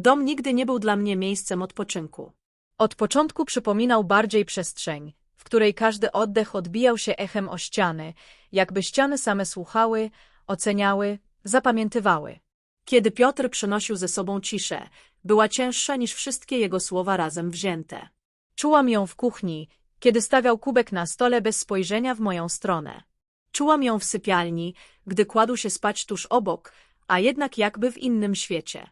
Dom nigdy nie był dla mnie miejscem odpoczynku. Od początku przypominał bardziej przestrzeń, w której każdy oddech odbijał się echem o ściany, jakby ściany same słuchały, oceniały, zapamiętywały. Kiedy Piotr przynosił ze sobą ciszę, była cięższa niż wszystkie jego słowa razem wzięte. Czułam ją w kuchni, kiedy stawiał kubek na stole bez spojrzenia w moją stronę. Czułam ją w sypialni, gdy kładł się spać tuż obok, a jednak jakby w innym świecie.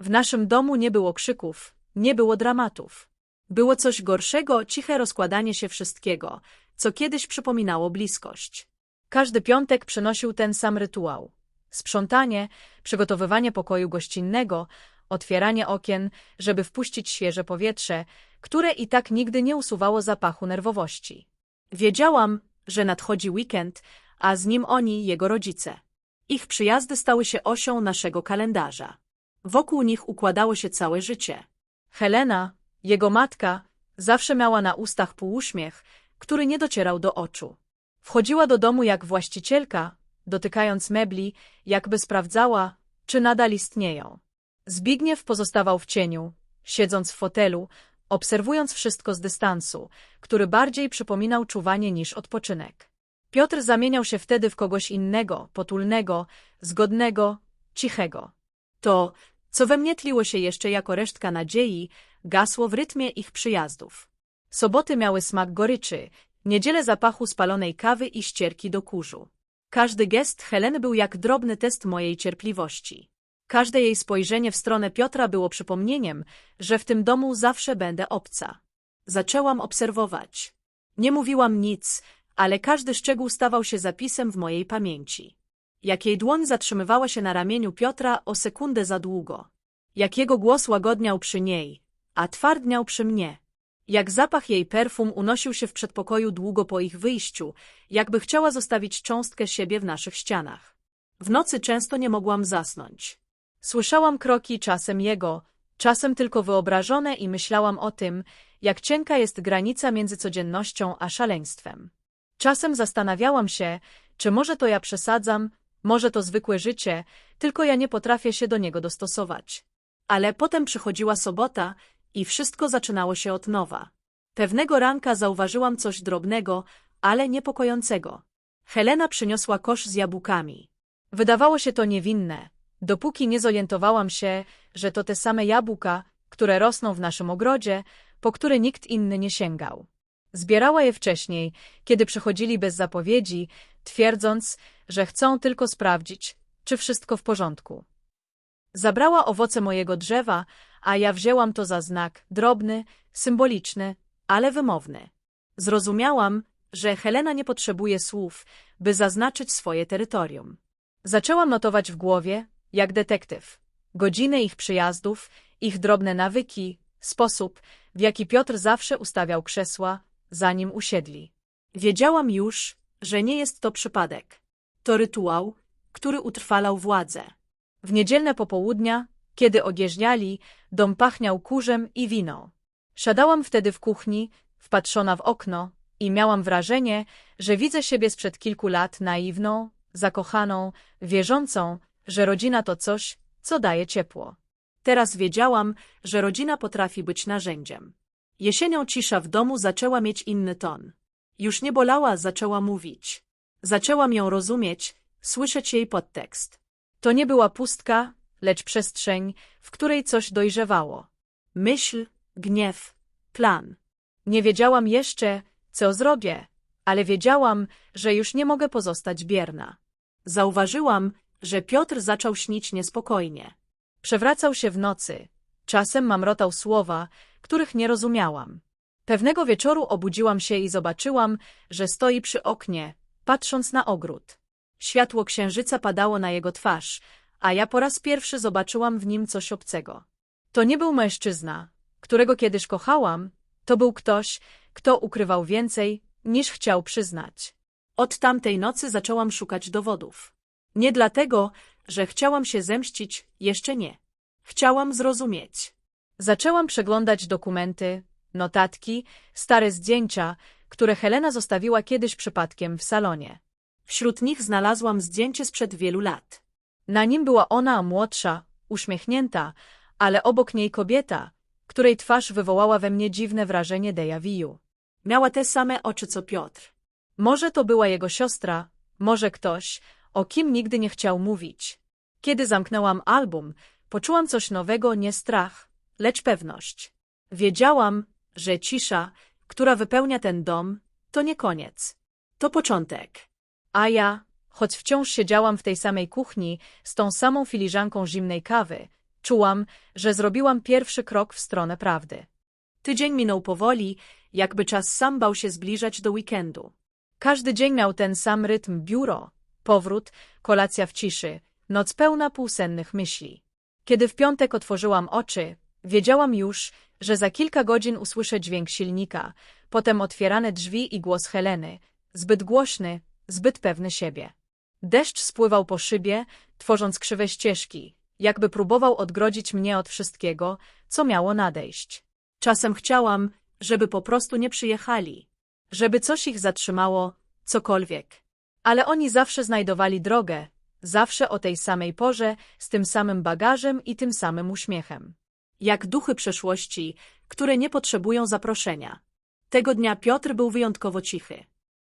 W naszym domu nie było krzyków, nie było dramatów. Było coś gorszego, ciche rozkładanie się wszystkiego, co kiedyś przypominało bliskość. Każdy piątek przynosił ten sam rytuał. Sprzątanie, przygotowywanie pokoju gościnnego, otwieranie okien, żeby wpuścić świeże powietrze, które i tak nigdy nie usuwało zapachu nerwowości. Wiedziałam, że nadchodzi weekend, a z nim oni, jego rodzice. Ich przyjazdy stały się osią naszego kalendarza. Wokół nich układało się całe życie. Helena, jego matka, zawsze miała na ustach półuśmiech, który nie docierał do oczu. Wchodziła do domu jak właścicielka, dotykając mebli, jakby sprawdzała, czy nadal istnieją. Zbigniew pozostawał w cieniu, siedząc w fotelu, obserwując wszystko z dystansu, który bardziej przypominał czuwanie niż odpoczynek. Piotr zamieniał się wtedy w kogoś innego, potulnego, zgodnego, cichego. To, co we mnie tliło się jeszcze jako resztka nadziei, gasło w rytmie ich przyjazdów. Soboty miały smak goryczy, niedzielę zapachu spalonej kawy i ścierki do kurzu. Każdy gest Heleny był jak drobny test mojej cierpliwości. Każde jej spojrzenie w stronę Piotra było przypomnieniem, że w tym domu zawsze będę obca. Zaczęłam obserwować. Nie mówiłam nic, ale każdy szczegół stawał się zapisem w mojej pamięci. Jak jej dłoń zatrzymywała się na ramieniu Piotra o sekundę za długo. Jak jego głos łagodniał przy niej, a twardniał przy mnie. Jak zapach jej perfum unosił się w przedpokoju długo po ich wyjściu, jakby chciała zostawić cząstkę siebie w naszych ścianach. W nocy często nie mogłam zasnąć. Słyszałam kroki czasem jego, czasem tylko wyobrażone i myślałam o tym, jak cienka jest granica między codziennością a szaleństwem. Czasem zastanawiałam się, czy może to ja przesadzam, może to zwykłe życie, tylko ja nie potrafię się do niego dostosować. Ale potem przychodziła sobota i wszystko zaczynało się od nowa. Pewnego ranka zauważyłam coś drobnego, ale niepokojącego. Helena przyniosła kosz z jabłkami. Wydawało się to niewinne, dopóki nie zorientowałam się, że to te same jabłka, które rosną w naszym ogrodzie, po które nikt inny nie sięgał. Zbierała je wcześniej, kiedy przychodzili bez zapowiedzi, twierdząc, że chcą tylko sprawdzić, czy wszystko w porządku. Zabrała owoce mojego drzewa, a ja wzięłam to za znak, drobny, symboliczny, ale wymowny. Zrozumiałam, że Helena nie potrzebuje słów, by zaznaczyć swoje terytorium. Zaczęłam notować w głowie, jak detektyw, godziny ich przyjazdów, ich drobne nawyki, sposób, w jaki Piotr zawsze ustawiał krzesła, zanim usiedli. Wiedziałam już, że nie jest to przypadek. To rytuał, który utrwalał władzę. W niedzielne popołudnia, kiedy ogieżniali, dom pachniał kurzem i wino. Siadałam wtedy w kuchni, wpatrzona w okno i miałam wrażenie, że widzę siebie sprzed kilku lat naiwną, zakochaną, wierzącą, że rodzina to coś, co daje ciepło. Teraz wiedziałam, że rodzina potrafi być narzędziem. Jesienią cisza w domu zaczęła mieć inny ton. Już nie bolała, zaczęła mówić. Zaczęłam ją rozumieć, słyszeć jej podtekst. To nie była pustka, lecz przestrzeń, w której coś dojrzewało. Myśl, gniew, plan. Nie wiedziałam jeszcze, co zrobię, ale wiedziałam, że już nie mogę pozostać bierna. Zauważyłam, że Piotr zaczął śnić niespokojnie. Przewracał się w nocy. Czasem mamrotał słowa, których nie rozumiałam. Pewnego wieczoru obudziłam się i zobaczyłam, że stoi przy oknie, patrząc na ogród. Światło księżyca padało na jego twarz, a ja po raz pierwszy zobaczyłam w nim coś obcego. To nie był mężczyzna, którego kiedyś kochałam, to był ktoś, kto ukrywał więcej, niż chciał przyznać. Od tamtej nocy zaczęłam szukać dowodów. Nie dlatego, że chciałam się zemścić, jeszcze nie. Chciałam zrozumieć. Zaczęłam przeglądać dokumenty, notatki, stare zdjęcia, które Helena zostawiła kiedyś przypadkiem w salonie. Wśród nich znalazłam zdjęcie sprzed wielu lat. Na nim była ona młodsza, uśmiechnięta, ale obok niej kobieta, której twarz wywołała we mnie dziwne wrażenie déjà vu. Miała te same oczy co Piotr. Może to była jego siostra, może ktoś, o kim nigdy nie chciał mówić. Kiedy zamknęłam album, poczułam coś nowego, nie strach, lecz pewność. Wiedziałam, że cisza, która wypełnia ten dom, to nie koniec. To początek. A ja, choć wciąż siedziałam w tej samej kuchni z tą samą filiżanką zimnej kawy, czułam, że zrobiłam pierwszy krok w stronę prawdy. Tydzień minął powoli, jakby czas sam bał się zbliżać do weekendu. Każdy dzień miał ten sam rytm biuro, powrót, kolacja w ciszy, noc pełna półsennych myśli. Kiedy w piątek otworzyłam oczy, wiedziałam już, że za kilka godzin usłyszę dźwięk silnika, potem otwierane drzwi i głos Heleny, zbyt głośny, zbyt pewny siebie. Deszcz spływał po szybie, tworząc krzywe ścieżki, jakby próbował odgrodzić mnie od wszystkiego, co miało nadejść. Czasem chciałam, żeby po prostu nie przyjechali. Żeby coś ich zatrzymało, cokolwiek. Ale oni zawsze znajdowali drogę, zawsze o tej samej porze, z tym samym bagażem i tym samym uśmiechem. Jak duchy przeszłości, które nie potrzebują zaproszenia. Tego dnia Piotr był wyjątkowo cichy.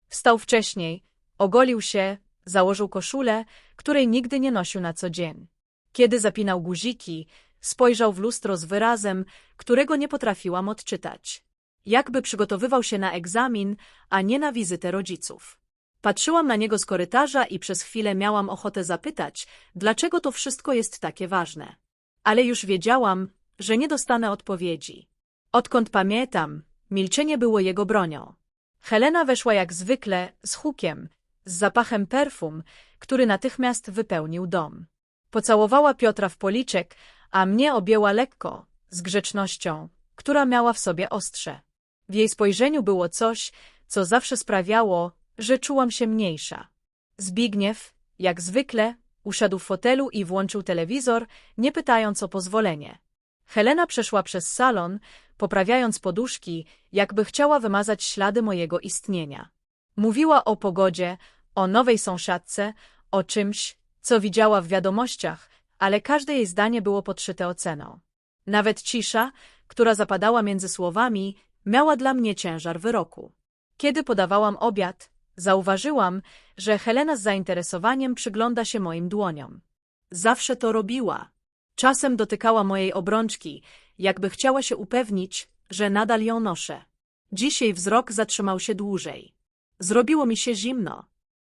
Wstał wcześniej, ogolił się, założył koszulę, której nigdy nie nosił na co dzień. Kiedy zapinał guziki, spojrzał w lustro z wyrazem, którego nie potrafiłam odczytać. Jakby przygotowywał się na egzamin, a nie na wizytę rodziców. Patrzyłam na niego z korytarza i przez chwilę miałam ochotę zapytać, dlaczego to wszystko jest takie ważne. Ale już wiedziałam, że nie dostanę odpowiedzi. Odkąd pamiętam, milczenie było jego bronią. Helena weszła jak zwykle, z hukiem, z zapachem perfum, który natychmiast wypełnił dom. Pocałowała Piotra w policzek, a mnie objęła lekko, z grzecznością, która miała w sobie ostrze. W jej spojrzeniu było coś, co zawsze sprawiało, że czułam się mniejsza. Zbigniew, jak zwykle, usiadł w fotelu i włączył telewizor, nie pytając o pozwolenie. Helena przeszła przez salon, poprawiając poduszki, jakby chciała wymazać ślady mojego istnienia. Mówiła o pogodzie, o nowej sąsiadce, o czymś, co widziała w wiadomościach, ale każde jej zdanie było podszyte oceną. Nawet cisza, która zapadała między słowami, miała dla mnie ciężar wyroku. Kiedy podawałam obiad, zauważyłam, że Helena z zainteresowaniem przygląda się moim dłoniom. Zawsze to robiła. Czasem dotykała mojej obrączki, jakby chciała się upewnić, że nadal ją noszę. Dzisiaj wzrok zatrzymał się dłużej. Zrobiło mi się zimno.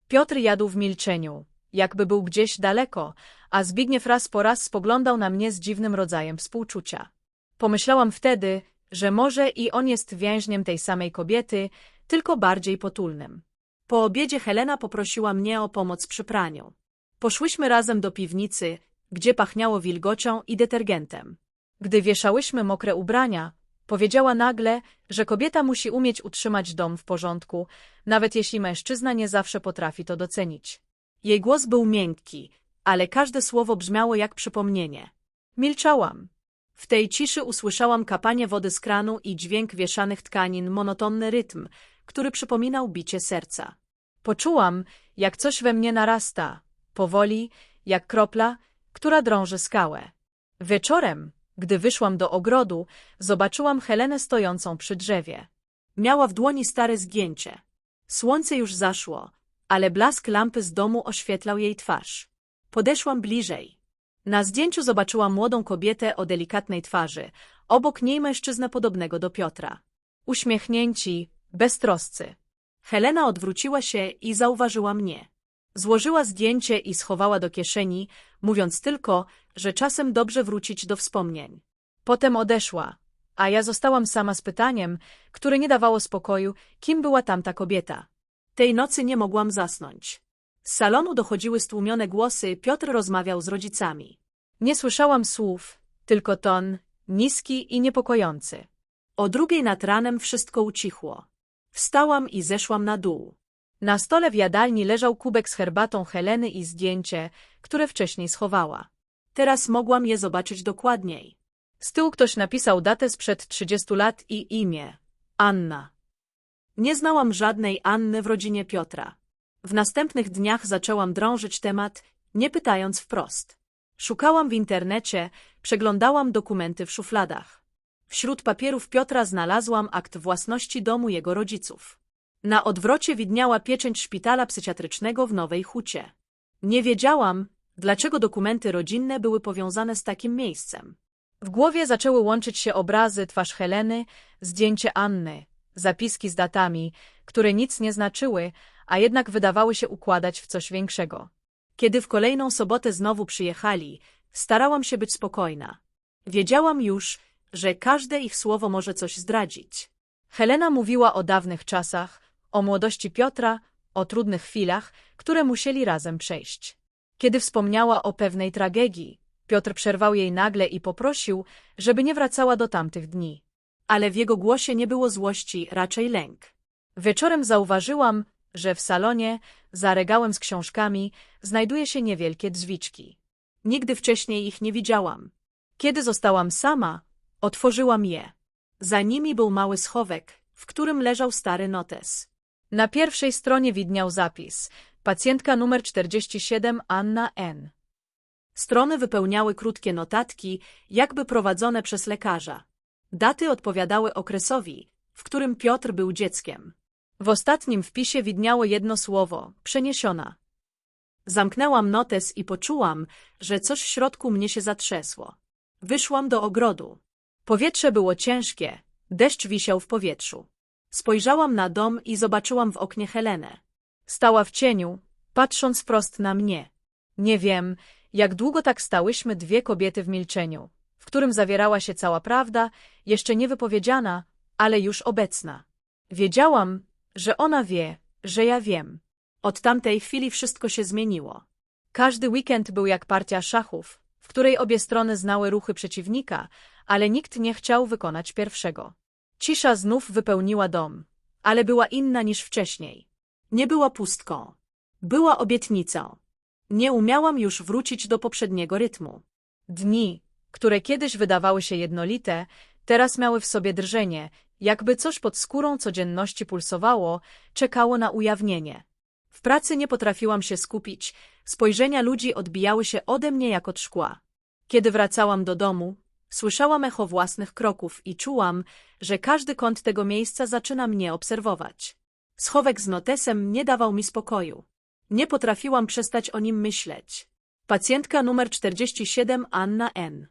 Piotr jadł w milczeniu, jakby był gdzieś daleko, a Zbigniew raz po raz spoglądał na mnie z dziwnym rodzajem współczucia. Pomyślałam wtedy, że może i on jest więźniem tej samej kobiety, tylko bardziej potulnym. Po obiedzie Helena poprosiła mnie o pomoc przy praniu. Poszłyśmy razem do piwnicy, gdzie pachniało wilgocią i detergentem. Gdy wieszałyśmy mokre ubrania, powiedziała nagle, że kobieta musi umieć utrzymać dom w porządku, nawet jeśli mężczyzna nie zawsze potrafi to docenić. Jej głos był miękki, ale każde słowo brzmiało jak przypomnienie. Milczałam. W tej ciszy usłyszałam kapanie wody z kranu i dźwięk wieszanych tkanin, monotonny rytm, który przypominał bicie serca. Poczułam, jak coś we mnie narasta, powoli, jak kropla, która drąży skałę. Wieczorem, gdy wyszłam do ogrodu, zobaczyłam Helenę stojącą przy drzewie. Miała w dłoni stare zgięcie. Słońce już zaszło, ale blask lampy z domu oświetlał jej twarz. Podeszłam bliżej. Na zdjęciu zobaczyłam młodą kobietę o delikatnej twarzy, obok niej mężczyznę podobnego do Piotra. Uśmiechnięci, beztroscy. Helena odwróciła się i zauważyła mnie. Złożyła zdjęcie i schowała do kieszeni, mówiąc tylko, że czasem dobrze wrócić do wspomnień. Potem odeszła, a ja zostałam sama z pytaniem, które nie dawało spokoju, kim była tamta kobieta. Tej nocy nie mogłam zasnąć. Z salonu dochodziły stłumione głosy, Piotr rozmawiał z rodzicami. Nie słyszałam słów, tylko ton, niski i niepokojący. O drugiej nad ranem wszystko ucichło. Wstałam i zeszłam na dół. Na stole w jadalni leżał kubek z herbatą Heleny i zdjęcie, które wcześniej schowała. Teraz mogłam je zobaczyć dokładniej. Z tyłu ktoś napisał datę sprzed 30 lat i imię. Anna. Nie znałam żadnej Anny w rodzinie Piotra. W następnych dniach zaczęłam drążyć temat, nie pytając wprost. Szukałam w internecie, Przeglądałam dokumenty w szufladach. Wśród papierów Piotra znalazłam akt własności domu jego rodziców. Na odwrocie widniała pieczęć szpitala psychiatrycznego w Nowej Hucie. Nie wiedziałam, dlaczego dokumenty rodzinne były powiązane z takim miejscem. W głowie zaczęły łączyć się obrazy, twarz Heleny, zdjęcie Anny, zapiski z datami, które nic nie znaczyły, a jednak wydawały się układać w coś większego. Kiedy w kolejną sobotę znowu przyjechali, starałam się być spokojna. Wiedziałam już, że każde ich słowo może coś zdradzić. Helena mówiła o dawnych czasach, o młodości Piotra, o trudnych chwilach, które musieli razem przejść. Kiedy wspomniała o pewnej tragedii, Piotr przerwał jej nagle i poprosił, żeby nie wracała do tamtych dni. Ale w jego głosie nie było złości, raczej lęk. Wieczorem zauważyłam, że w salonie, za regałem z książkami, znajduje się niewielkie drzwiczki. Nigdy wcześniej ich nie widziałam. Kiedy zostałam sama, otworzyłam je. Za nimi był mały schowek, w którym leżał stary notes. Na pierwszej stronie widniał zapis. Pacjentka numer 47 Anna N. Strony wypełniały krótkie notatki, jakby prowadzone przez lekarza. Daty odpowiadały okresowi, w którym Piotr był dzieckiem. W ostatnim wpisie widniało jedno słowo – przeniesiona. Zamknęłam notes i poczułam, że coś w środku mnie się zatrzesło. Wyszłam do ogrodu. Powietrze było ciężkie, deszcz wisiał w powietrzu. Spojrzałam na dom i zobaczyłam w oknie Helenę. Stała w cieniu, patrząc prost na mnie. Nie wiem, jak długo tak stałyśmy dwie kobiety w milczeniu, w którym zawierała się cała prawda, jeszcze niewypowiedziana, ale już obecna. Wiedziałam, że ona wie, że ja wiem. Od tamtej chwili wszystko się zmieniło. Każdy weekend był jak partia szachów, w której obie strony znały ruchy przeciwnika, ale nikt nie chciał wykonać pierwszego. Cisza znów wypełniła dom, ale była inna niż wcześniej. Nie była pustką. Była obietnicą. Nie umiałam już wrócić do poprzedniego rytmu. Dni, które kiedyś wydawały się jednolite, teraz miały w sobie drżenie, jakby coś pod skórą codzienności pulsowało, czekało na ujawnienie. W pracy nie potrafiłam się skupić, spojrzenia ludzi odbijały się ode mnie jak od szkła. Kiedy wracałam do domu, słyszałam echo własnych kroków i czułam, że każdy kąt tego miejsca zaczyna mnie obserwować. Schowek z notesem nie dawał mi spokoju. Nie potrafiłam przestać o nim myśleć. Pacjentka numer 47 Anna N.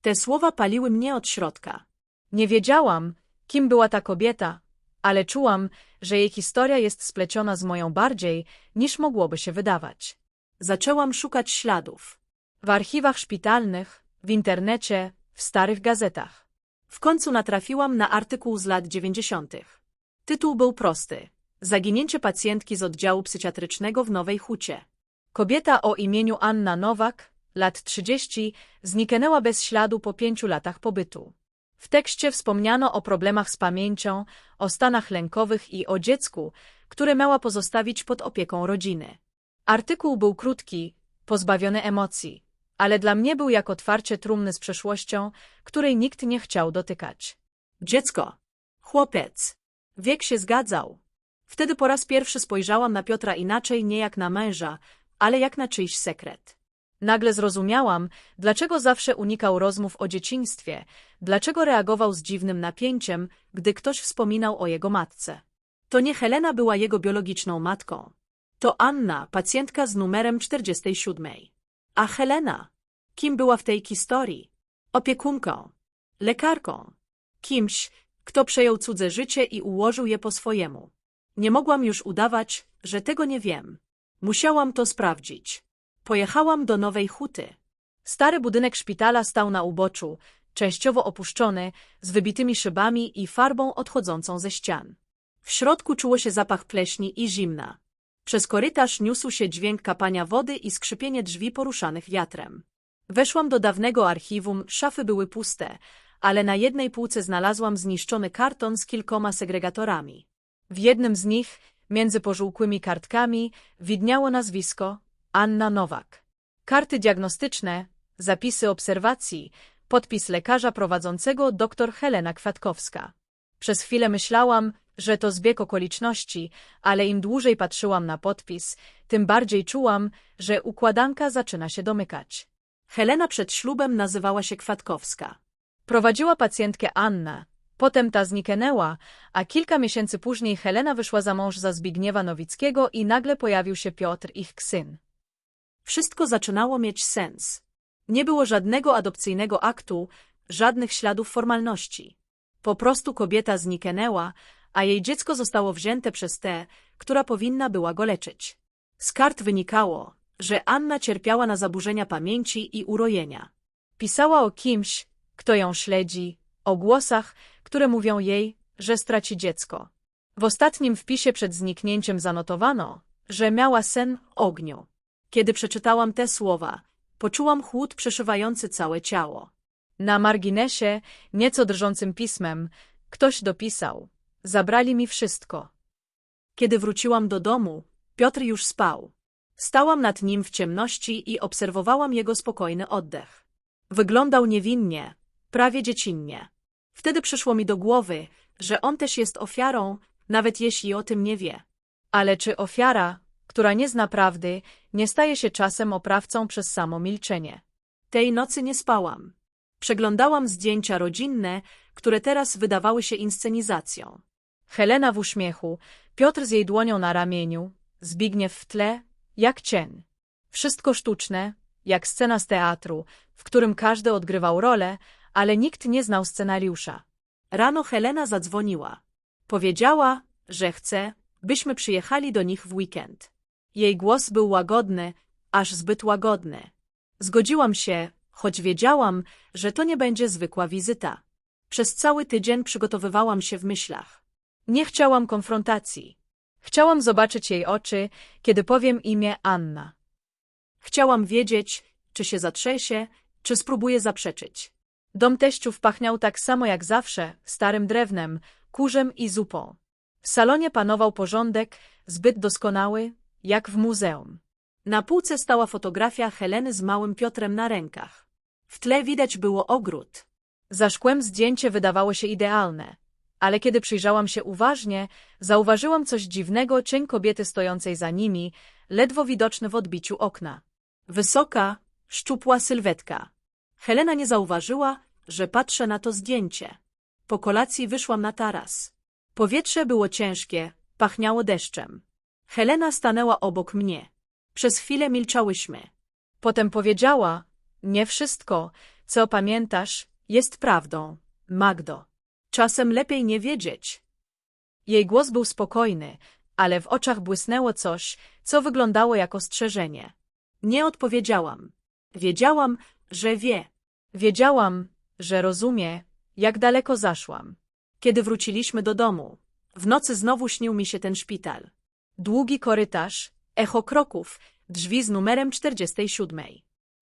Te słowa paliły mnie od środka. Nie wiedziałam, kim była ta kobieta, ale czułam, że jej historia jest spleciona z moją bardziej, niż mogłoby się wydawać. Zaczęłam szukać śladów. W archiwach szpitalnych, w internecie, w starych gazetach. W końcu natrafiłam na artykuł z lat dziewięćdziesiątych. Tytuł był prosty. Zaginięcie pacjentki z oddziału psychiatrycznego w Nowej Hucie. Kobieta o imieniu Anna Nowak, lat 30, zniknęła bez śladu po pięciu latach pobytu. W tekście wspomniano o problemach z pamięcią, o stanach lękowych i o dziecku, które miała pozostawić pod opieką rodziny. Artykuł był krótki, pozbawiony emocji, ale dla mnie był jak otwarcie trumny z przeszłością, której nikt nie chciał dotykać. Dziecko. Chłopiec. Wiek się zgadzał. Wtedy po raz pierwszy spojrzałam na Piotra inaczej nie jak na męża, ale jak na czyjś sekret. Nagle zrozumiałam, dlaczego zawsze unikał rozmów o dzieciństwie, dlaczego reagował z dziwnym napięciem, gdy ktoś wspominał o jego matce. To nie Helena była jego biologiczną matką. To Anna, pacjentka z numerem 47. A Helena? Kim była w tej historii? Opiekunką. Lekarką. Kimś, kto przejął cudze życie i ułożył je po swojemu. Nie mogłam już udawać, że tego nie wiem. Musiałam to sprawdzić. Pojechałam do Nowej Huty. Stary budynek szpitala stał na uboczu, częściowo opuszczony, z wybitymi szybami i farbą odchodzącą ze ścian. W środku czuło się zapach pleśni i zimna. Przez korytarz niósł się dźwięk kapania wody i skrzypienie drzwi poruszanych wiatrem. Weszłam do dawnego archiwum, szafy były puste, ale na jednej półce znalazłam zniszczony karton z kilkoma segregatorami. W jednym z nich, między pożółkłymi kartkami, widniało nazwisko Anna Nowak. Karty diagnostyczne, zapisy obserwacji, podpis lekarza prowadzącego dr Helena Kwiatkowska. Przez chwilę myślałam, że to zbieg okoliczności, ale im dłużej patrzyłam na podpis, tym bardziej czułam, że układanka zaczyna się domykać. Helena przed ślubem nazywała się Kwatkowska. Prowadziła pacjentkę Annę. Potem ta zniknęła, a kilka miesięcy później Helena wyszła za mąż za Zbigniewa Nowickiego i nagle pojawił się Piotr, ich syn. Wszystko zaczynało mieć sens. Nie było żadnego adopcyjnego aktu, żadnych śladów formalności. Po prostu kobieta zniknęła, a jej dziecko zostało wzięte przez tę, która powinna była go leczyć. Z kart wynikało, że Anna cierpiała na zaburzenia pamięci i urojenia. Pisała o kimś, kto ją śledzi, o głosach, które mówią jej, że straci dziecko. W ostatnim wpisie przed zniknięciem zanotowano, że miała sen ogniu. Kiedy przeczytałam te słowa, poczułam chłód przeszywający całe ciało. Na marginesie, nieco drżącym pismem, ktoś dopisał: Zabrali mi wszystko. Kiedy wróciłam do domu, Piotr już spał. Stałam nad nim w ciemności i obserwowałam jego spokojny oddech. Wyglądał niewinnie, prawie dziecinnie. Wtedy przyszło mi do głowy, że on też jest ofiarą, nawet jeśli o tym nie wie. Ale czy ofiara, która nie zna prawdy, nie staje się czasem oprawcą przez samo milczenie? Tej nocy nie spałam. Przeglądałam zdjęcia rodzinne, które teraz wydawały się inscenizacją. Helena w uśmiechu, Piotr z jej dłonią na ramieniu, Zbigniew w tle, jak cień. Wszystko sztuczne, jak scena z teatru, w którym każdy odgrywał rolę, ale nikt nie znał scenariusza. Rano Helena zadzwoniła. Powiedziała, że chce, byśmy przyjechali do nich w weekend. Jej głos był łagodny, aż zbyt łagodny. Zgodziłam się, choć wiedziałam, że to nie będzie zwykła wizyta. Przez cały tydzień przygotowywałam się w myślach. Nie chciałam konfrontacji. Chciałam zobaczyć jej oczy, kiedy powiem imię Anna. Chciałam wiedzieć, czy się zatrzęsie, czy spróbuje zaprzeczyć. Dom teściów pachniał tak samo jak zawsze, starym drewnem, kurzem i zupą. W salonie panował porządek, zbyt doskonały, jak w muzeum. Na półce stała fotografia Heleny z małym Piotrem na rękach. W tle widać było ogród. Za szkłem zdjęcie wydawało się idealne, ale kiedy przyjrzałam się uważnie, zauważyłam coś dziwnego cień kobiety stojącej za nimi, ledwo widoczny w odbiciu okna. Wysoka, szczupła sylwetka. Helena nie zauważyła, że patrzę na to zdjęcie. Po kolacji wyszłam na taras. Powietrze było ciężkie, pachniało deszczem. Helena stanęła obok mnie. Przez chwilę milczałyśmy. Potem powiedziała, nie wszystko, co pamiętasz, jest prawdą, Magdo. Czasem lepiej nie wiedzieć. Jej głos był spokojny, ale w oczach błysnęło coś, co wyglądało jak ostrzeżenie. Nie odpowiedziałam. Wiedziałam, że wie. Wiedziałam, że rozumie, jak daleko zaszłam. Kiedy wróciliśmy do domu, w nocy znowu śnił mi się ten szpital. Długi korytarz, Echo kroków, drzwi z numerem 47.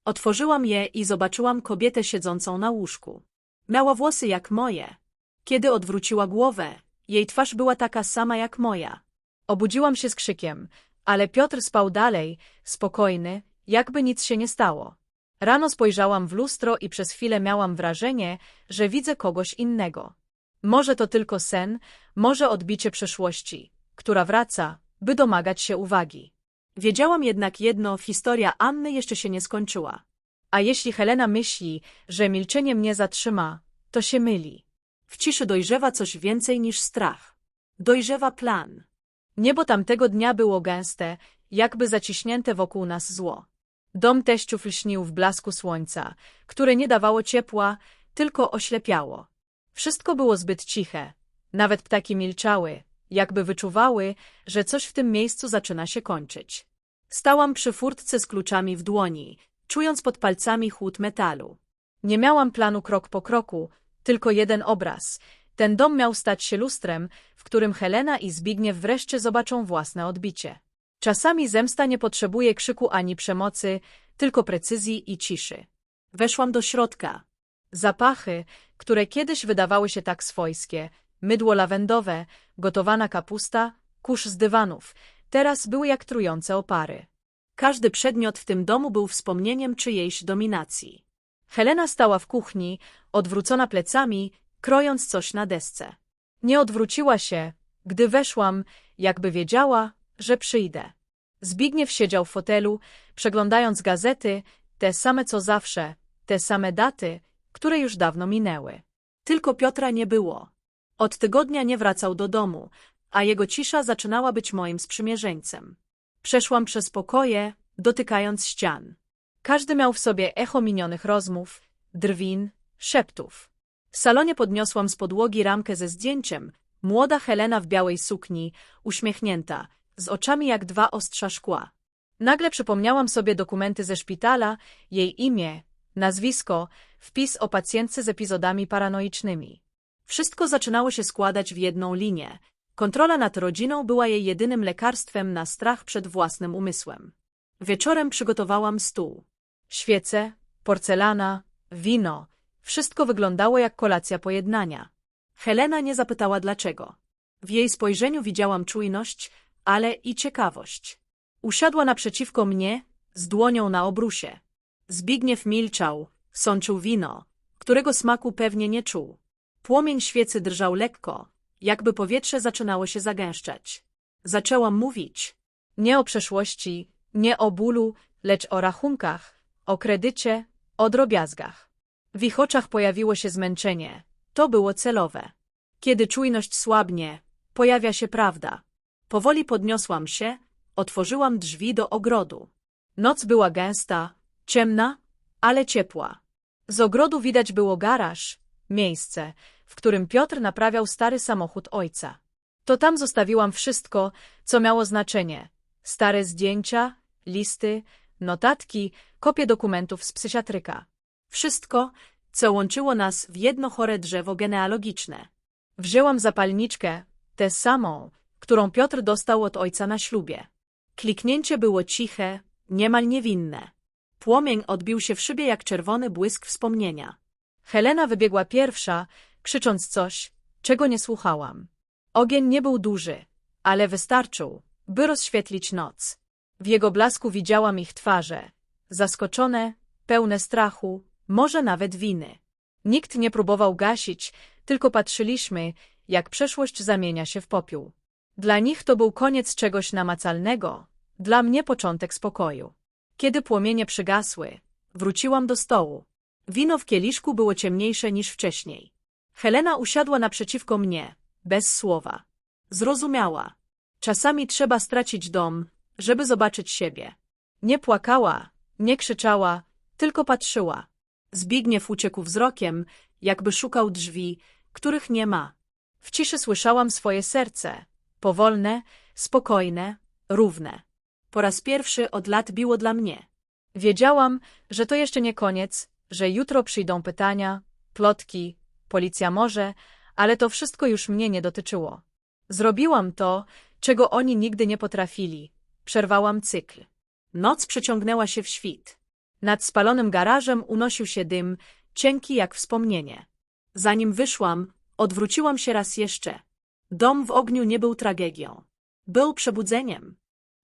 Otworzyłam je i zobaczyłam kobietę siedzącą na łóżku. Miała włosy jak moje. Kiedy odwróciła głowę, jej twarz była taka sama jak moja. obudziłam się z krzykiem, ale Piotr spał dalej, spokojny, jakby nic się nie stało. Rano spojrzałam w lustro i przez chwilę miałam wrażenie, że widzę kogoś innego. Może to tylko sen, może odbicie przeszłości, która wraca, by domagać się uwagi. Wiedziałam jednak jedno, historia Anny jeszcze się nie skończyła. A jeśli Helena myśli, że milczenie mnie zatrzyma, to się myli. W ciszy dojrzewa coś więcej niż strach. Dojrzewa plan. Niebo tamtego dnia było gęste, jakby zaciśnięte wokół nas zło. Dom teściów lśnił w blasku słońca, które nie dawało ciepła, tylko oślepiało. Wszystko było zbyt ciche. Nawet ptaki milczały, jakby wyczuwały, że coś w tym miejscu zaczyna się kończyć. Stałam przy furtce z kluczami w dłoni, czując pod palcami chłód metalu. Nie miałam planu krok po kroku, tylko jeden obraz. Ten dom miał stać się lustrem, w którym Helena i Zbigniew wreszcie zobaczą własne odbicie. Czasami zemsta nie potrzebuje krzyku ani przemocy, tylko precyzji i ciszy. Weszłam do środka. Zapachy, które kiedyś wydawały się tak swojskie, mydło lawendowe, gotowana kapusta, kurz z dywanów, teraz były jak trujące opary. Każdy przedmiot w tym domu był wspomnieniem czyjejś dominacji. Helena stała w kuchni, odwrócona plecami, krojąc coś na desce. Nie odwróciła się, gdy weszłam, jakby wiedziała, że przyjdę. Zbigniew siedział w fotelu, przeglądając gazety, Te same co zawsze, te same daty, które już dawno minęły. Tylko Piotra nie było. Od tygodnia nie wracał do domu, a jego cisza zaczynała być moim sprzymierzeńcem. Przeszłam przez pokoje, dotykając ścian. Każdy miał w sobie echo minionych rozmów, drwin, szeptów. W salonie podniosłam z podłogi ramkę ze zdjęciem. Młoda Helena w białej sukni, uśmiechnięta, z oczami jak dwa ostrza szkła. Nagle przypomniałam sobie dokumenty ze szpitala, jej imię, nazwisko, wpis o pacjentce z epizodami paranoicznymi. Wszystko zaczynało się składać w jedną linię. Kontrola nad rodziną była jej jedynym lekarstwem na strach przed własnym umysłem. Wieczorem przygotowałam stół. Świece, porcelana, wino, wszystko wyglądało jak kolacja pojednania. Helena nie zapytała dlaczego. W jej spojrzeniu widziałam czujność, ale i ciekawość. Usiadła naprzeciwko mnie, z dłonią na obrusie. Zbigniew milczał, sączył wino, którego smaku pewnie nie czuł. Płomień świecy drżał lekko, jakby powietrze zaczynało się zagęszczać. Zaczęłam mówić. Nie o przeszłości, nie o bólu, lecz o rachunkach, o kredycie, o drobiazgach. W ich oczach pojawiło się zmęczenie. To było celowe. Kiedy czujność słabnie, pojawia się prawda. Powoli podniosłam się, otworzyłam drzwi do ogrodu. Noc była gęsta, ciemna, ale ciepła. Z ogrodu widać było garaż, miejsce, w którym Piotr naprawiał stary samochód ojca. To tam zostawiłam wszystko, co miało znaczenie. Stare zdjęcia, listy, notatki, kopie dokumentów z psychiatryka. Wszystko, co łączyło nas w jedno chore drzewo genealogiczne. Wzięłam zapalniczkę, tę samą, którą Piotr dostał od ojca na ślubie. Kliknięcie było ciche, niemal niewinne. Płomień odbił się w szybie jak czerwony błysk wspomnienia. Helena wybiegła pierwsza, krzycząc coś, czego nie słuchałam. Ogień nie był duży, ale wystarczył, by rozświetlić noc. W jego blasku widziałam ich twarze, zaskoczone, pełne strachu, może nawet winy. Nikt nie próbował gasić, tylko patrzyliśmy, jak przeszłość zamienia się w popiół. Dla nich to był koniec czegoś namacalnego, dla mnie początek spokoju. Kiedy płomienie przygasły, wróciłam do stołu. Wino w kieliszku było ciemniejsze niż wcześniej. Helena usiadła naprzeciwko mnie, bez słowa. Zrozumiała. Czasami trzeba stracić dom, żeby zobaczyć siebie. Nie płakała, nie krzyczała, tylko patrzyła. Zbigniew uciekł wzrokiem, jakby szukał drzwi, których nie ma. W ciszy słyszałam swoje serce, powolne, spokojne, równe. Po raz pierwszy od lat biło dla mnie. Wiedziałam, że to jeszcze nie koniec, że jutro przyjdą pytania, plotki, policja może, ale to wszystko już mnie nie dotyczyło. Zrobiłam to, czego oni nigdy nie potrafili. Przerwałam cykl. Noc przeciągnęła się w świt. Nad spalonym garażem unosił się dym, cienki jak wspomnienie. Zanim wyszłam, odwróciłam się raz jeszcze. Dom w ogniu nie był tragedią. Był przebudzeniem.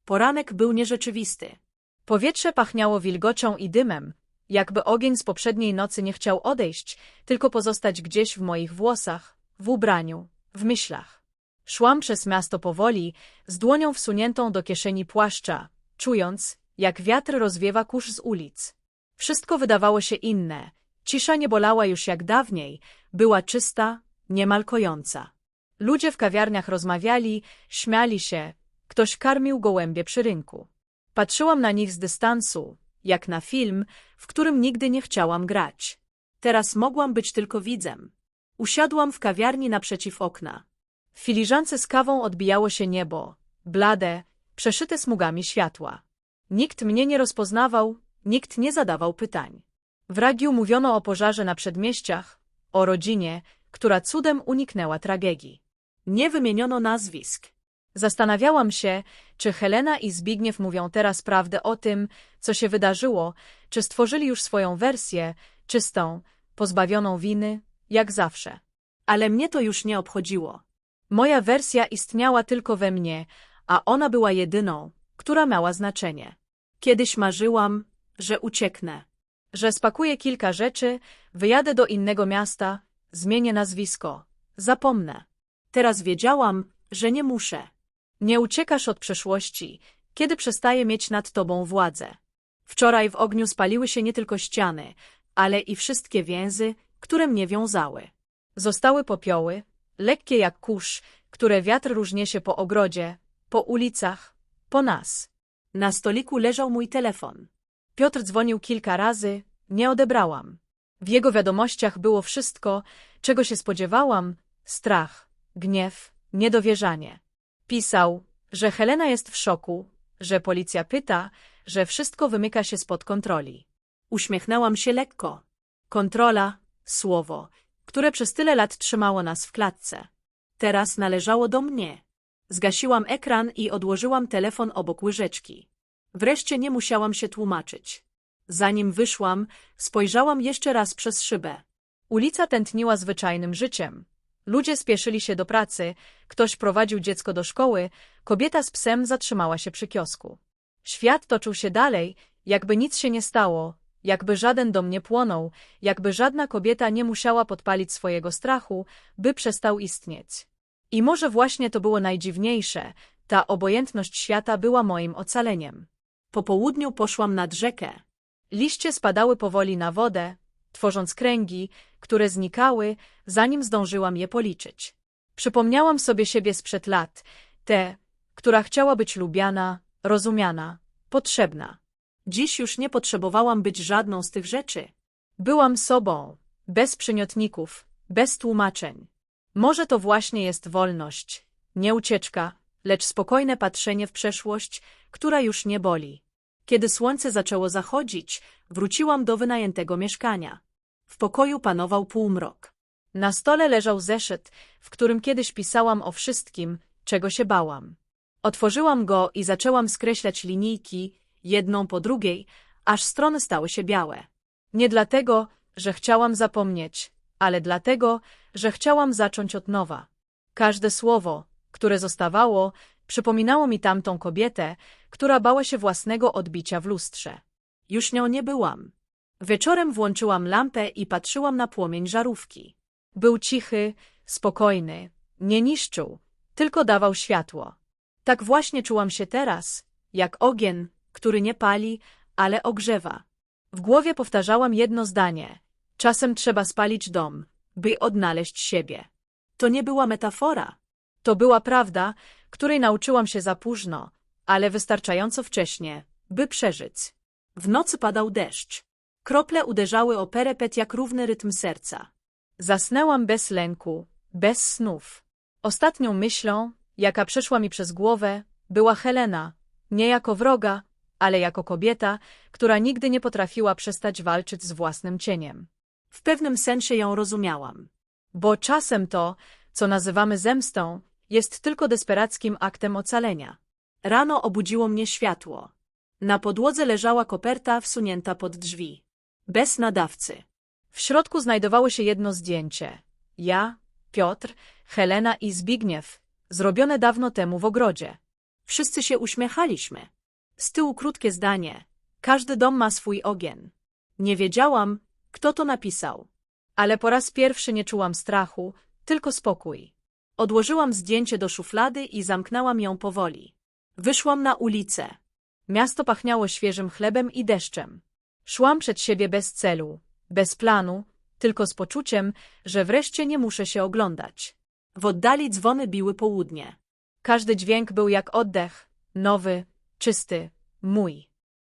Poranek był nierzeczywisty. Powietrze pachniało wilgocią i dymem, jakby ogień z poprzedniej nocy nie chciał odejść, tylko pozostać gdzieś w moich włosach, w ubraniu, w myślach. Szłam przez miasto powoli, z dłonią wsuniętą do kieszeni płaszcza, czując, jak wiatr rozwiewa kurz z ulic. Wszystko wydawało się inne. Cisza nie bolała już jak dawniej, była czysta, niemal kojąca. Ludzie w kawiarniach rozmawiali, śmiali się, ktoś karmił gołębie przy rynku. Patrzyłam na nich z dystansu, jak na film, w którym nigdy nie chciałam grać. Teraz mogłam być tylko widzem. Usiadłam w kawiarni naprzeciw okna. W filiżance z kawą odbijało się niebo, blade, przeszyte smugami światła. Nikt mnie nie rozpoznawał, nikt nie zadawał pytań. W radiu mówiono o pożarze na przedmieściach, o rodzinie, która cudem uniknęła tragedii. Nie wymieniono nazwisk. Zastanawiałam się, czy Helena i Zbigniew mówią teraz prawdę o tym, co się wydarzyło, czy stworzyli już swoją wersję, czystą, pozbawioną winy, jak zawsze. Ale mnie to już nie obchodziło. Moja wersja istniała tylko we mnie, a ona była jedyną, która miała znaczenie. Kiedyś marzyłam, że ucieknę. Że spakuję kilka rzeczy, wyjadę do innego miasta, zmienię nazwisko, zapomnę. Teraz wiedziałam, że nie muszę. Nie uciekasz od przeszłości, kiedy przestaje mieć nad tobą władzę. Wczoraj w ogniu spaliły się nie tylko ściany, ale i wszystkie więzy, które mnie wiązały. Zostały popioły, lekkie jak kurz, które wiatr różniesie po ogrodzie, po ulicach, po nas. Na stoliku leżał mój telefon. Piotr dzwonił kilka razy, nie odebrałam. W jego wiadomościach było wszystko, czego się spodziewałam, strach, gniew, niedowierzanie. Pisał, że Helena jest w szoku, że policja pyta, że wszystko wymyka się spod kontroli. Uśmiechnęłam się lekko. Kontrola, słowo, które przez tyle lat trzymało nas w klatce. Teraz należało do mnie. Zgasiłam ekran i odłożyłam telefon obok łyżeczki. Wreszcie nie musiałam się tłumaczyć. Zanim wyszłam, spojrzałam jeszcze raz przez szybę. Ulica tętniła zwyczajnym życiem. Ludzie spieszyli się do pracy, ktoś prowadził dziecko do szkoły, kobieta z psem zatrzymała się przy kiosku. Świat toczył się dalej, jakby nic się nie stało, jakby żaden dom nie płonął, jakby żadna kobieta nie musiała podpalić swojego strachu, by przestał istnieć. I może właśnie to było najdziwniejsze, ta obojętność świata była moim ocaleniem. Po południu poszłam nad rzekę. Liście spadały powoli na wodę, tworząc kręgi, które znikały, zanim zdążyłam je policzyć. Przypomniałam sobie siebie sprzed lat, tę, która chciała być lubiana, rozumiana, potrzebna. Dziś już nie potrzebowałam być żadną z tych rzeczy. Byłam sobą, bez przymiotników, bez tłumaczeń. Może to właśnie jest wolność, nie ucieczka, lecz spokojne patrzenie w przeszłość, która już nie boli. Kiedy słońce zaczęło zachodzić, wróciłam do wynajętego mieszkania. W pokoju panował półmrok. Na stole leżał zeszyt, w którym kiedyś pisałam o wszystkim, czego się bałam. Otworzyłam go i zaczęłam skreślać linijki, jedną po drugiej, aż strony stały się białe. Nie dlatego, że chciałam zapomnieć, ale dlatego, że chciałam zacząć od nowa. Każde słowo, które zostawało, przypominało mi tamtą kobietę, która bała się własnego odbicia w lustrze. Już nią nie byłam. Wieczorem włączyłam lampę i patrzyłam na płomień żarówki. Był cichy, spokojny, nie niszczył, tylko dawał światło. Tak właśnie czułam się teraz, jak ogień, który nie pali, ale ogrzewa. W głowie powtarzałam jedno zdanie. Czasem trzeba spalić dom, by odnaleźć siebie. To nie była metafora. To była prawda, której nauczyłam się za późno, ale wystarczająco wcześnie, by przeżyć. W nocy padał deszcz. Krople uderzały o perepet jak równy rytm serca. Zasnęłam bez lęku, bez snów. Ostatnią myślą, jaka przeszła mi przez głowę, była Helena, nie jako wroga, ale jako kobieta, która nigdy nie potrafiła przestać walczyć z własnym cieniem. W pewnym sensie ją rozumiałam. Bo czasem to, co nazywamy zemstą, jest tylko desperackim aktem ocalenia. Rano obudziło mnie światło. Na podłodze leżała koperta wsunięta pod drzwi. Bez nadawcy. W środku znajdowało się jedno zdjęcie. Ja, Piotr, Helena i Zbigniew, zrobione dawno temu w ogrodzie. Wszyscy się uśmiechaliśmy. Z tyłu krótkie zdanie. Każdy dom ma swój ogień. Nie wiedziałam, kto to napisał. Ale po raz pierwszy nie czułam strachu, tylko spokój. Odłożyłam zdjęcie do szuflady i zamknęłam ją powoli. Wyszłam na ulicę. Miasto pachniało świeżym chlebem i deszczem. Szłam przed siebie bez celu, bez planu, tylko z poczuciem, że wreszcie nie muszę się oglądać. W oddali dzwony biły południe. Każdy dźwięk był jak oddech, nowy, czysty, mój.